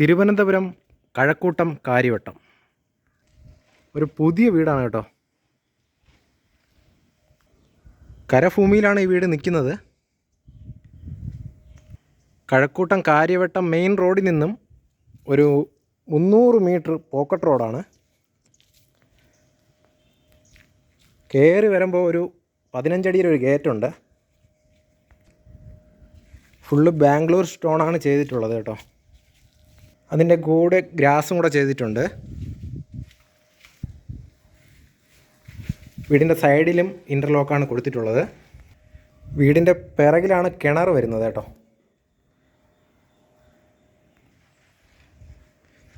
തിരുവനന്തപുരം കഴക്കൂട്ടം കാര്യവട്ടം. ഒരു പുതിയ വീടാണ് കേട്ടോ. കരഭൂമിയിലാണ് ഈ വീട് നിൽക്കുന്നത്. കഴക്കൂട്ടം കാര്യവട്ടം മെയിൻ റോഡിൽ നിന്നും ഒരു മുന്നൂറ് മീറ്റർ പോക്കറ്റ് റോഡാണ്. കയറി വരുമ്പോൾ ഒരു പതിനഞ്ചടിയിൽ ഒരു ഗേറ്റുണ്ട്. ഫുള്ള് ബാംഗ്ലൂർ സ്റ്റോണാണ് ചെയ്തിട്ടുള്ളത് കേട്ടോ. അതിന്റെ കൂടെ ഗ്രാസും കൂടെ ചെയ്തിട്ടുണ്ട്. വീടിന്റെ സൈഡിലും ഇന്റർലോക്കാണ് കൊടുത്തിട്ടുള്ളത്. വീടിന്റെ പിറകിലാണ് കിണർ വരുന്നത് കേട്ടോ.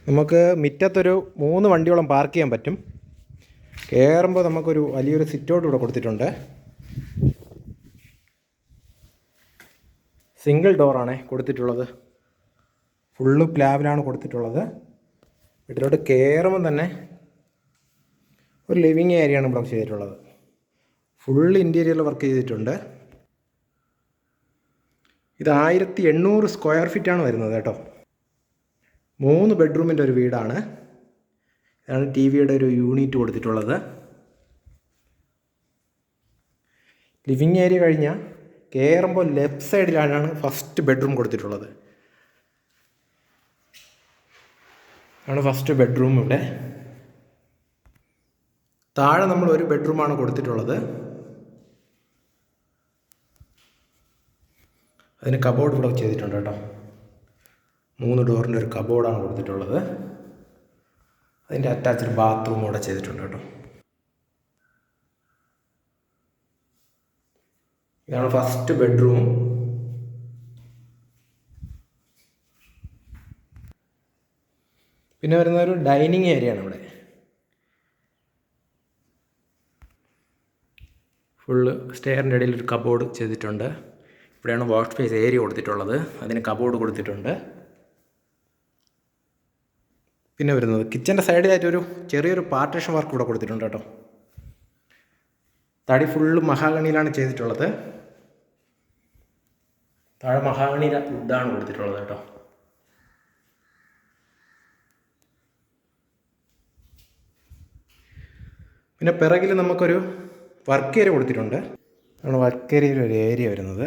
നമുക്ക് മുറ്റത്തൊരു മൂന്ന് വണ്ടിയോളം പാർക്ക് ചെയ്യാൻ പറ്റും. കയറുമ്പോൾ നമുക്കൊരു വലിയൊരു സിറ്റൗട്ട് ഇവിടെ കൊടുത്തിട്ടുണ്ട്. സിംഗിൾ ഡോറാണേ കൊടുത്തിട്ടുള്ളത്. ഫുള്ള് പ്ലാവിലാണ് കൊടുത്തിട്ടുള്ളത്. വീട്ടിലോട്ട് കയറുമ്പോൾ തന്നെ ഒരു ലിവിങ് ഏരിയയാണ് ഇവിടെ ചെയ്തിട്ടുള്ളത്. ഫുൾ ഇന്റീരിയൽ വർക്ക് ചെയ്തിട്ടുണ്ട്. ഇത് ആയിരത്തി എണ്ണൂറ് സ്ക്വയർ ഫീറ്റാണ് വരുന്നത് കേട്ടോ. മൂന്ന് ബെഡ്റൂമിന്റെ ഒരു വീടാണ്. ഇതാണ് ടി വിയുടെ ഒരു യൂണിറ്റ് കൊടുത്തിട്ടുള്ളത്. ലിവിങ് ഏരിയ കഴിഞ്ഞാൽ കയറുമ്പോൾ ലെഫ്റ്റ് സൈഡിലാണ് ഫസ്റ്റ് ബെഡ്റൂം കൊടുത്തിട്ടുള്ളത്. ആണ് ഫസ്റ്റ് ബെഡ്റൂം ഇവിടെ. താഴെ നമ്മൾ ഒരു ബെഡ്റൂമാണ് കൊടുത്തിട്ടുള്ളത്. അതിന് കബോർഡ് ഇവിടെ ചെയ്തിട്ടുണ്ട് കേട്ടോ. മൂന്ന് ഡോറിന്റെ ഒരു കബോർഡാണ് കൊടുത്തിട്ടുള്ളത്. അതിന്റെ അറ്റാച്ച്ഡ് ബാത്റൂം ഇവിടെ ചെയ്തിട്ടുണ്ട് കേട്ടോ. ഇതാണ് ഫസ്റ്റ് ബെഡ്റൂം പിന്നെ വരുന്ന ഒരു ഡൈനിങ് ഏരിയ ആണ് ഇവിടെ. ഫുള്ള് സ്റ്റെയറിന്റെ ഇടയിൽ ഒരു കബോർഡ് ചെയ്തിട്ടുണ്ട്. ഇവിടെയാണ് വാഷ് സ്പേസ് ഏരിയ കൊടുത്തിട്ടുള്ളത്. അതിന് കബോർഡ് കൊടുത്തിട്ടുണ്ട്. പിന്നെ വരുന്നത് കിച്ചന്റെ സൈഡിലായിട്ട് ഒരു ചെറിയൊരു പാർട്ടീഷൻ വർക്ക് ഇവിടെ കൊടുത്തിട്ടുണ്ട് കേട്ടോ. തടി ഫുള്ള് മഹാഗണിയിലാണ് ചെയ്തിട്ടുള്ളത്. താഴെ മഹാഗണിയിലാണ് വുഡാണ് കൊടുത്തിട്ടുള്ളത് കേട്ടോ. പിന്നെ പിറകിൽ നമുക്കൊരു വർക്ക് ഏരിയ കൊടുത്തിട്ടുണ്ട്. ആണ് വർക്ക് ഏരിയയിൽ ഒരു ഏരിയ വരുന്നത്.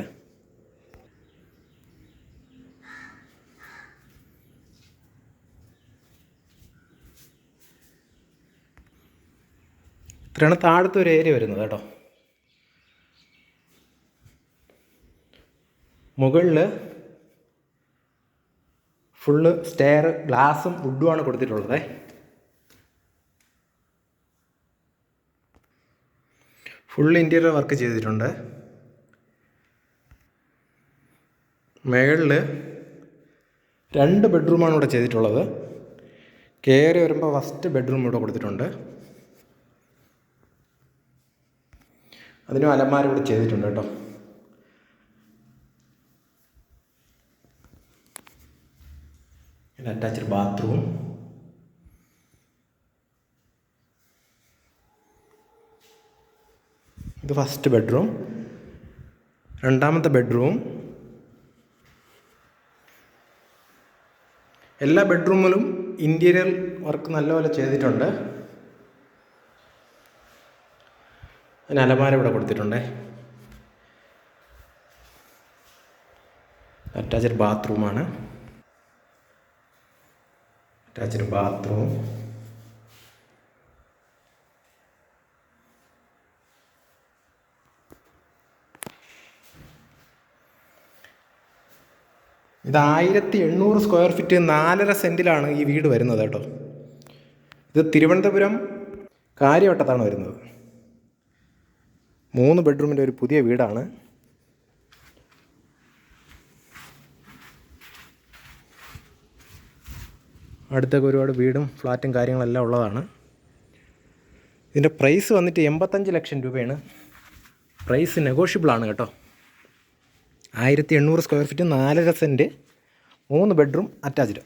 ഇത്രയാണ് താഴത്തെ ഒരു ഏരിയ വരുന്നത് കേട്ടോ. മുകളിൽ ഫുള്ള് സ്റ്റെയർ ഗ്ലാസും വുഡുമാണ് കൊടുത്തിട്ടുള്ളത്. ഫുൾ ഇന്റീരിയർ വർക്ക് ചെയ്തിട്ടുണ്ട്. മുകളിൽ രണ്ട് ബെഡ്റൂമാണ് ഇവിടെ ചെയ്തിട്ടുള്ളത്. കയറി വരുമ്പോൾ ഫസ്റ്റ് ബെഡ്റൂം ഇവിടെ കൊടുത്തിട്ടുണ്ട്. അതിനും അലമാര ഇവിടെ ചെയ്തിട്ടുണ്ട് കേട്ടോ. അറ്റാച്ച്ഡ് ബാത്റൂം ഇത് ഫസ്റ്റ് ബെഡ്റൂം രണ്ടാമത്തെ ബെഡ്റൂം എല്ലാ ബെഡ്റൂമിലും ഇന്റീരിയർ വർക്ക് നല്ലപോലെ ചെയ്തിട്ടുണ്ട്. അതിന് അലമാര ഇവിടെ കൊടുത്തിട്ടുണ്ട്. അറ്റാച്ച്ഡ് ബാത്റൂമാണ് അറ്റാച്ച്ഡ് ബാത്റൂം ഇത് ആയിരത്തി എണ്ണൂറ് സ്ക്വയർ ഫീറ്റ് നാലര സെന്റിലാണ് ഈ വീട് വരുന്നത് കേട്ടോ. ഇത് തിരുവനന്തപുരം കാര്യവട്ടത്താണ് വരുന്നത്. മൂന്ന് ബെഡ്റൂമിന്റെ ഒരു പുതിയ വീടാണ്. അടുത്തൊക്കെ ഒരുപാട് വീടും ഫ്ലാറ്റും കാര്യങ്ങളെല്ലാം ഉള്ളതാണ്. ഇതിന്റെ പ്രൈസ് വന്നിട്ട് എൺപത്തഞ്ച് ലക്ഷം രൂപയാണ്. പ്രൈസ് നെഗോഷ്യബിളാണ് കേട്ടോ. ആയിരത്തി എണ്ണൂറ് സ്ക്വയർ ഫീറ്റ് നാലര സെന്റ് മൂന്ന് ബെഡ്റൂം അറ്റാച്ച്ഡ്